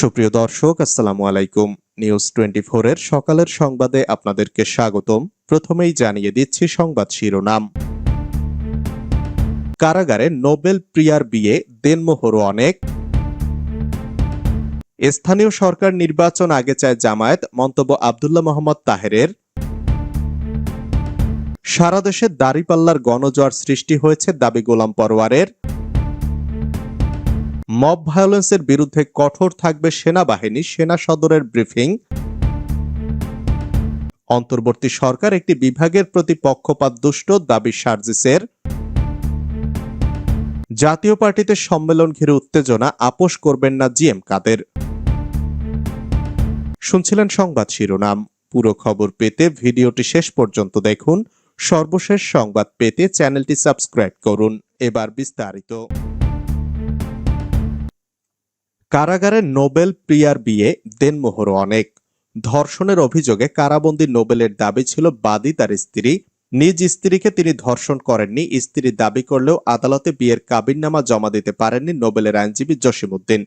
সুপ্রিয় দর্শক, আসসালামু আলাইকুম। নিউজ টোয়েন্টি এর সকালের সংবাদে আপনাদেরকে স্বাগতম। প্রথমেই জানিয়ে দিচ্ছি সংবাদ শিরোনাম। কারাগারে নোবেল প্রিয়ার বিয়ে দেনমোহরও অনেক। স্থানীয় সরকার নির্বাচন আগে চায় জামায়াত, মন্তব্য আবদুল্লাহ মোহাম্মদ তাহেরের। সারা দেশে দাড়িপাল্লার গণজোয়ার সৃষ্টি হয়েছে দাবি গোলাম পরোয়ারের। মব ভায়োলেন্সের বিরুদ্ধে কঠোর থাকবে সেনাবাহিনী সেনা সদরের ব্রিফিং। অন্তর্বর্তী সরকার একটি বিভাগের প্রতি পক্ষপাত দুষ্ট দাবি সার্জিসের। জাতীয় পার্টিতে সম্মেলন ঘিরে উত্তেজনা, আপোষ করবেন না জিএম কাদের। শুনছিলেন সংবাদ শিরোনাম। পুরো খবর পেতে ভিডিওটি শেষ পর্যন্ত দেখুন। সর্বশেষ সংবাদ পেতে চ্যানেলটি সাবস্ক্রাইব করুন। এবার বিস্তারিত। কারাগারে নোবেল প্রিয়ার বিয়ে দেনমোহরও অনেক। ধর্ষণের অভিযোগে কারাবন্দী নোবেলের দাবি ছিল বাদী তার স্ত্রী। নিজ স্ত্রীকে তিনি ধর্ষণ করেননি, স্ত্রী দাবি করলেও আদালতে বিয়ের কাবিননামা জমা দিতে পারেননি নোবেলের আইনজীবী জসিমউদ্দিন।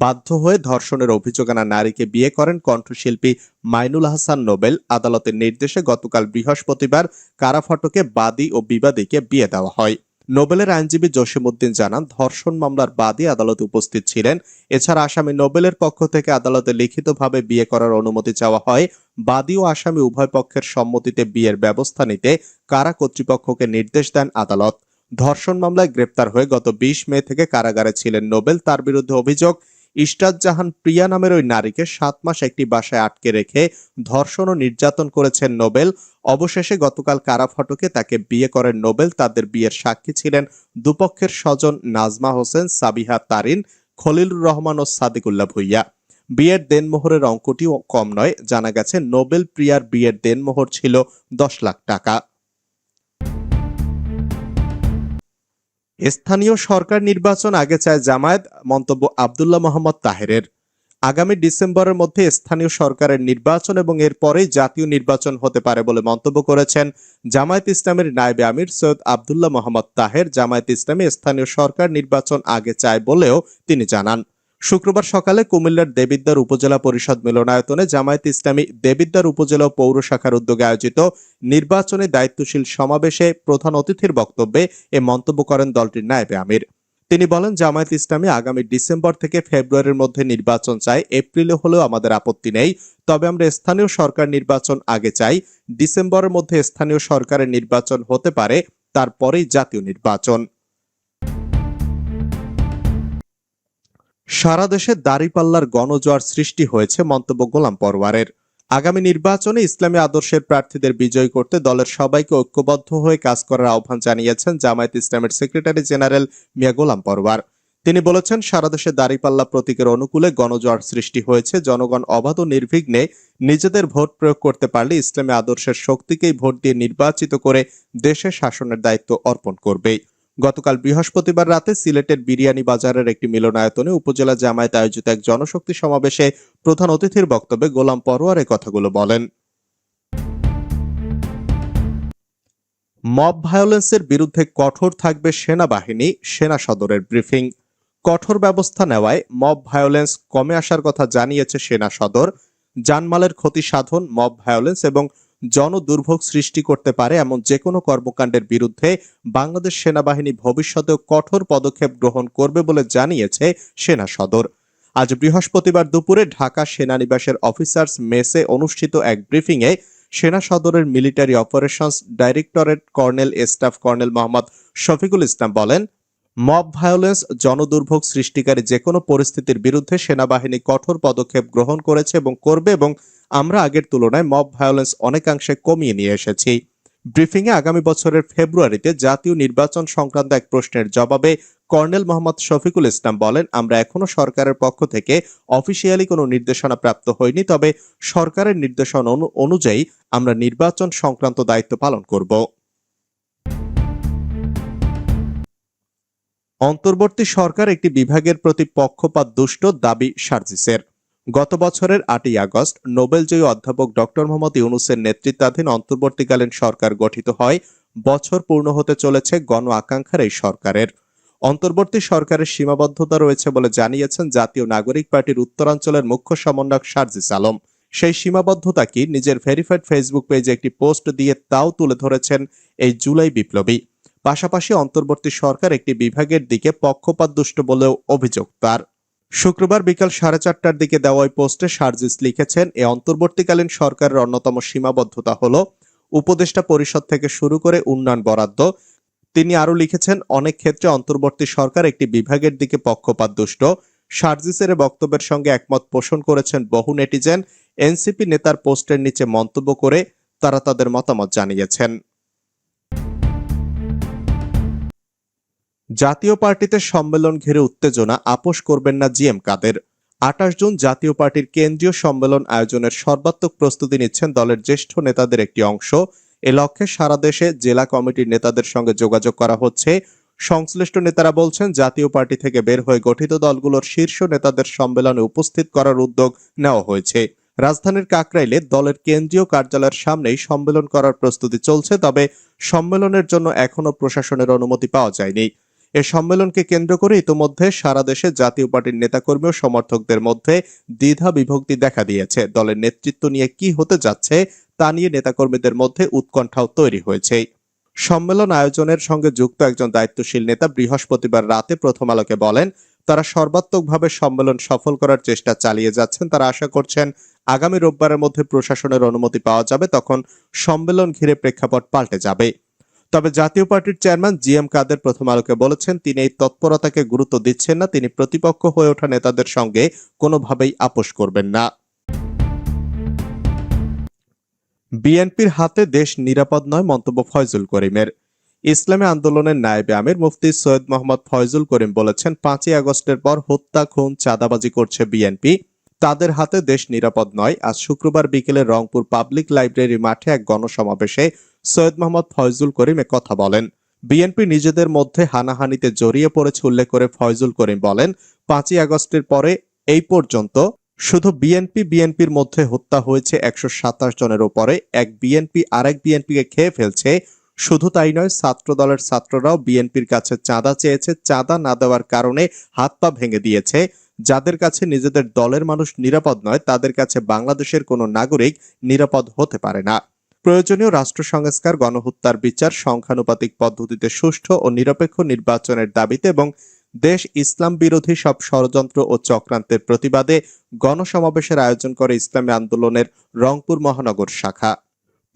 বাধ্য হয়ে ধর্ষণের অভিযোগ আনা নারীকে বিয়ে করেন কণ্ঠশিল্পী মাইনুল হাসান নোবেল। আদালতের নির্দেশে গতকাল বৃহস্পতিবার কারাফটকে বাদী ও বিবাদীকে বিয়ে দেওয়া হয়। নোবেলের আইনজীবী জসিম উদ্দিন জানান, ধর্ষণ মামলার বাদী আদালতে উপস্থিত ছিলেন। এছাড়া আসামি নোবেলের পক্ষ থেকে আদালতে লিখিতভাবে বিয়ে করার অনুমতি চাওয়া হয়। বাদী ও আসামি উভয় পক্ষের সম্মতিতে বিয়ের ব্যবস্থা নিতে কারা কর্তৃপক্ষকে নির্দেশ দেন আদালত। ধর্ষণ মামলায় গ্রেপ্তার হয়ে গত বিশ মে থেকে কারাগারে ছিলেন নোবেল। তার বিরুদ্ধে অভিযোগ ইশরাত জাহান প্রিয়া নামের ওই নারীকে সাত মাস একটি বাসায় আটকে রেখে ধর্ষণ ও নির্যাতন করেছেন নোবেল। অবশেষে গতকাল কারা ফটকে তাকে বিয়ে করেন নোবেল, তাদের বিয়ের সাক্ষী ছিলেন দুপক্ষের স্বজন নাজমা হোসেন, সাবিহা তারিন, খলিলুর রহমান ও সাদিকুল্লাহ ভুইয়া। বিয়ের দেনমোহরের অঙ্কটিও কম নয়, জানা গেছে নোবেল প্রিয়ার বিয়ের দেনমোহর ছিল দশ লাখ টাকা। স্থানীয় সরকার নির্বাচন আগে চায় জামায়াত, মন্তব্য আবদুল্লাহ মোহাম্মদ তাহেরের। আগামী ডিসেম্বরের মধ্যে স্থানীয় সরকারের নির্বাচন এবং এর পরেই জাতীয় নির্বাচন হতে পারে বলে মন্তব্য করেছেন জামায়াত ইসলামের নায়েবে আমির সৈয়দ আবদুল্লাহ মোহাম্মদ তাহের। জামায়াত ইসলামী স্থানীয় সরকার নির্বাচন আগে চায় বলেও তিনি জানান। শুক্রবার সকালে কুমিল্লার দেবিদ্বার উপজেলা পরিষদ মিলনায়তনে জামায়াত ইসলামী দেবিদ্বার উপজেলা পৌর শাখার উদ্যোগে আয়োজিত নির্বাচনে দায়িত্বশীল সমাবেশে প্রধান অতিথির বক্তব্যে এ মন্তব্য করেন দলটির নায়েবে আমির। তিনি বলেন, জামায়াত ইসলামী আগামী ডিসেম্বর থেকে ফেব্রুয়ারির মধ্যে নির্বাচন চাই এপ্রিলে হলেও আমাদের আপত্তি নেই, তবে আমরা স্থানীয় সরকার নির্বাচন আগে চাই, ডিসেম্বরের মধ্যে স্থানীয় সরকারের নির্বাচন হতে পারে, তারপরেই জাতীয় নির্বাচন। সারা দেশে দাড়িপাল্লার গণজোয়ার সৃষ্টি হয়েছে মন্তব্য গোলাম পরওয়ারের। আগামী নির্বাচনে ইসলামী আদর্শের প্রার্থীদের বিজয় করতে দলের সবাইকে ঐক্যবদ্ধ হয়ে কাজ করার আহ্বান জানিয়েছেন জামায়াত ইসলামের সেক্রেটারি জেনারেল মিয়া গোলাম পরওয়ার। তিনি বলেছেন, সারা দেশে দাড়িপাল্লা প্রতীকের অনুকূলে গণজোয়ার সৃষ্টি হয়েছে। জনগণ অবাধ ও নির্বিঘ্নে নিজেদের ভোট প্রয়োগ করতে পারলে ইসলামী আদর্শের শক্তিকেই ভোট দিয়ে নির্বাচিত করে দেশের শাসনের দায়িত্ব অর্পণ করবে গতকাল বৃহস্পতিবার রাতে সিলেটের বিরিয়ানি বাজারের একটি মিলনায়তনে উপজেলা জামায়াত আয়োজিত এক জনশক্তি সমাবেশে প্রধান অতিথির বক্তব্যে গোলাম পরোয়ার কথাগুলো বলেন। মব ভায়োলেন্সের বিরুদ্ধে কঠোর থাকবে সেনাবাহিনী, সেনা সদরের ব্রিফিং। কঠোর ব্যবস্থা নেওয়ায় মব ভায়োলেন্স কমে আসার কথা জানিয়েছে সেনা সদর। জানমালের ক্ষতি সাধন মব ভায়োলেন্স এবং জনদুর্ভোগ সৃষ্টি করতে পারে এমন যে কোনো কর্মকাণ্ডের বিরুদ্ধে বাংলাদেশ সেনাবাহিনী ভবিষ্যতেও কঠোর পদক্ষেপ গ্রহণ করবে বলে জানিয়েছে সেনা সদর। আজ বৃহস্পতিবার দুপুরে ঢাকা সেনানিবাসের অফিসার্স মেসে অনুষ্ঠিত এক ব্রিফিংয়ে সেনা সদরের military operations directorate colonel staff colonel Mohammad Shafiqul Islam বলেন মব ভায়োলেন্স, জনদুর্ভোগ সৃষ্টিকারী যে কোনো পরিস্থিতির বিরুদ্ধে সেনাবাহিনী কঠোর পদক্ষেপ গ্রহণ করেছে এবং করবে এবং আমরা আগের তুলনায় মব ভায়োলেন্স অনেকাংশে কমিয়ে নিয়ে এসেছি। ব্রিফিংয়ে আগামী বছরের ফেব্রুয়ারিতে জাতীয় নির্বাচন সংক্রান্ত এক প্রশ্নের জবাবে কর্নেল মোহাম্মদ শফিকুল ইসলাম বলেন, আমরা এখনও সরকারের পক্ষ থেকে অফিসিয়ালি কোনো নির্দেশনা প্রাপ্ত হয়নি, তবে সরকারের নির্দেশনা অনু- অনুযায়ী আমরা নির্বাচন সংক্রান্ত দায়িত্ব পালন করব। অন্তর্বর্তী সরকার একটি বিভাগের প্রতি পক্ষপাত দুষ্ট দাবি সার্জিসের। গত বছরের আটই আগস্ট নোবেলজয়ী অধ্যাপক ডক্টর মোহাম্মদ ইউনুসের নেতৃত্বাধীন অন্তর্বর্তীকালীন সরকার গঠিত হয়। বছর পূর্ণ হতে চলেছে গণ আকাঙ্ক্ষার এই সরকারের। অন্তর্বর্তী সরকারের সীমাবদ্ধতা রয়েছে বলে জানিয়েছেন জাতীয় নাগরিক পার্টির উত্তরাঞ্চলের মুখ্য সমন্বয়ক সার্জিস আলম। সেই সীমাবদ্ধতা কি নিজের ভেরিফাইড ফেসবুক পেজে একটি পোস্ট দিয়ে তাও তুলে ধরেছেন এই জুলাই বিপ্লবী। পাশাপাশি অন্তর্বর্তী সরকার একটি বিভাগের দিকে পক্ষপাত দুষ্ট বলেও অভিযোগ তার। শুক্রবার বিকাল সাড়ে চারটার দিকে দেওয়া ওই পোস্টে সার্জিস লিখেছেন, এ অন্তর্বর্তীকালীন সরকারের অন্যতম সীমাবদ্ধতা হল উপদেষ্টা পরিষদ থেকে শুরু করে উন্নয়ন বরাদ্দ। তিনি আরও লিখেছেন, অনেক ক্ষেত্রে অন্তর্বর্তী সরকার একটি বিভাগের দিকে পক্ষপাত দুষ্ট। সার্জিসের বক্তব্যের সঙ্গে একমত পোষণ করেছেন বহু নেটিজেন। এনসিপি নেতার পোস্টের নিচে মন্তব্য করে তারা তাদের মতামত জানিয়েছেন। জাতীয় পার্টিতে সম্মেলন ঘিরে উত্তেজনা আপোষ করবেন না জিএম কাদের। আঠাশ জুন জাতীয় পার্টির কেন্দ্রীয় সম্মেলন আয়োজনের সর্বাত্মক প্রস্তুতি নিচ্ছেন দলের জ্যেষ্ঠ নেতাদের একটি অংশ। এ লক্ষ্যে সারা দেশে জেলা কমিটির নেতাদের সঙ্গে যোগাযোগ করা হচ্ছে। সংশ্লিষ্ট নেতারা বলছেন, জাতীয় পার্টি থেকে বের হয়ে গঠিত দলগুলোর শীর্ষ নেতাদের সম্মেলনে উপস্থিত করার উদ্যোগ নেওয়া হয়েছে। রাজধানীর কাকরাইলে দলের কেন্দ্রীয় কার্যালয়ের সামনেই সম্মেলন করার প্রস্তুতি চলছে, তবে সম্মেলনের জন্য এখনও প্রশাসনের অনুমতি পাওয়া যায়নি। এ সম্মেলনকে কেন্দ্র করে ইতোমধ্যে সারা দেশে জাতীয় পার্টির নেতাকর্মী ও সমর্থকদের মধ্যে দ্বিধা বিভক্তি দেখা দিয়েছে। দলের নেতৃত্ব নিয়ে কি হতে যাচ্ছে তা নিয়ে নেতাকর্মীদের মধ্যে উৎকণ্ঠাও তৈরি হয়েছে। সম্মেলন আয়োজনের সঙ্গে যুক্ত একজন দায়িত্বশীল নেতা বৃহস্পতিবার রাতে প্রথম আলোকে বলেন, তারা সর্বাত্মকভাবে সম্মেলন সফল করার চেষ্টা চালিয়ে যাচ্ছেন। তারা আশা করছেন আগামী রোববারের মধ্যে প্রশাসনের অনুমতি পাওয়া যাবে। তখন সম্মেলন ঘিরে প্রেক্ষাপট পাল্টে যাবে। তবে জাতীয় পার্টির চেয়ারম্যান জি এম কাদের প্রথম আলোকে বলেছেন, তিনি এই তৎপরতাকে গুরুত্ব দিচ্ছেন না, তিনি প্রতিপক্ষ হয়ে ওঠা নেতাদের সঙ্গে কোনোভাবেই আপোষ করবেন না। বিএনপির হাতে দেশ নিরাপদ নয়, মন্তব্য ফয়জুল করিমের। ইসলামী আন্দোলনের নায়েবে আমির মুফতি সৈয়দ মোহাম্মদ ফয়জুল করিম বলেছেন, পাঁচই আগস্টের পর হত্যা, খুন, চাঁদাবাজি করছে বিএনপি। তাদের হাতে দেশ নিরাপদ নয়। আজ শুক্রবার বিকেলে রংপুর পাবলিক লাইব্রেরি মাঠে এক গণসমাবেশে সৈয়দ মোহাম্মদ ফয়জুল করিম কথা বলেন। বিএনপি নিজেদের মধ্যে হানাহানিতে জড়িয়ে পড়েছে উল্লেখ করে ফয়জুল করিম বলেন, পাঁচই আগস্টের পরে এই পর্যন্ত শুধু বিএনপি, বিএনপির মধ্যে হত্যা হয়েছে একশো সাতাশ জনের ওপরে, এক বিএনপি আরেক বিএনপিকে খেয়ে ফেলছে। শুধু তাই নয় ছাত্র দলের ছাত্ররাও বিএনপির কাছে চাঁদা চেয়েছে, চাঁদা না দেওয়ার কারণে হাত পা ভেঙে দিয়েছে। যাদের কাছে নিজেদের দলের মানুষ নিরাপদ নয়, তাদের কাছে বাংলাদেশের কোনো নাগরিক নিরাপদ হতে পারে না। প্রয়োজনীয় রাষ্ট্র সংস্কার, গণহত্যার বিচার, সংখ্যানুপাতিক পদ্ধতিতে সুষ্ঠু ও নিরপেক্ষ নির্বাচনের দাবিতে এবং দেশ ইসলাম বিরোধী সব ষড়যন্ত্র ও চক্রান্তের প্রতিবাদে গণসমাবেশের আয়োজন করে ইসলামী আন্দোলনের রংপুর মহানগর শাখা।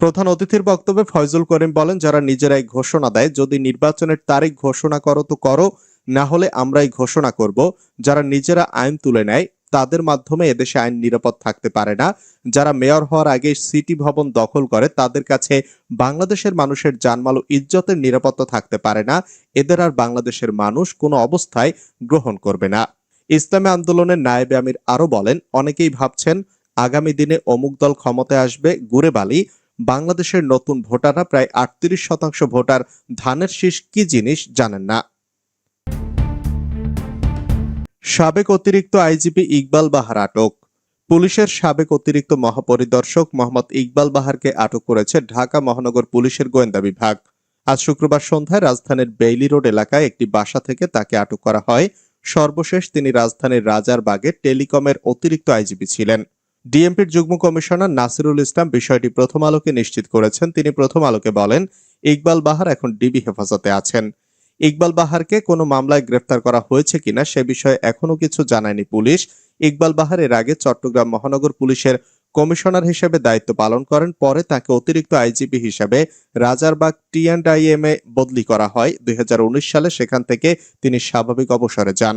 প্রধান অতিথির বক্তব্যে ফয়জুল করিম বলেন, যারা নিজেরাই ঘোষণা দেয়, যদি নির্বাচনের তারিখ ঘোষণা করো তো করো, না হলে আমরাই ঘোষণা করব। যারা নিজেরা আইন তুলে নেয় তাদের মাধ্যমে এদেশে আইন নিরাপদ থাকতে পারে না। যারা মেয়র হওয়ার আগে সিটি ভবন দখল করে, তাদের কাছে বাংলাদেশের মানুষের জানমাল ও ইজ্জতের নিরাপত্তা থাকতে পারে না। এদের আর বাংলাদেশের মানুষ কোনো অবস্থায় গ্রহণ করবে না। ইসলামী আন্দোলনের নায়েবে আমির আরও বলেন, অনেকেই ভাবছেন, আগামী দিনে অমুক দল ক্ষমতায় আসবে, গুড়ে বালি। বাংলাদেশের নতুন ভোটাররা প্রায় আটত্রিশ শতাংশ ভোটার, ধানের শীষ কি জিনিস জানেন না। সাবেক অতিরিক্ত আইজিপি ইকবাল বাহার আটক। পুলিশের সাবেক অতিরিক্ত মহাপরিদর্শক মোহাম্মদ ইকবাল বাহারকে আটক করেছে ঢাকা মহানগর পুলিশের গোয়েন্দা বিভাগ। আজ শুক্রবার সন্ধ্যায় রাজধানীর বেইলি রোড এলাকায় একটি বাসা থেকে তাকে আটক করা হয়। সর্বশেষ তিনি রাজধানীর রাজারবাগে টেলিকমের অতিরিক্ত আইজিপি ছিলেন। ডিএমপির যুগ্ম কমিশনার নাসিরুল ইসলাম বিষয়টি প্রথম আলোকে নিশ্চিত করেছেন। তিনি প্রথম আলোকে বলেন, ইকবাল বাহার এখন ডিবি হেফাজতে আছেন। ইকবাল বাহারকে কোনো মামলায় গ্রেফতার করা হয়েছে কিনা সে বিষয়ে এখনও কিছু জানায়নি পুলিশ। ইকবাল বাহার এর আগে চট্টগ্রাম মহানগর পুলিশের কমিশনার হিসেবে দায়িত্ব পালন করেন, পরে তাকে অতিরিক্ত আইজিপি হিসেবে Rajarbagh T and I M এ বদলি করা হয়। দুই হাজার উনিশ সালে সেখান থেকে তিনি স্বাভাবিক অবসরে যান।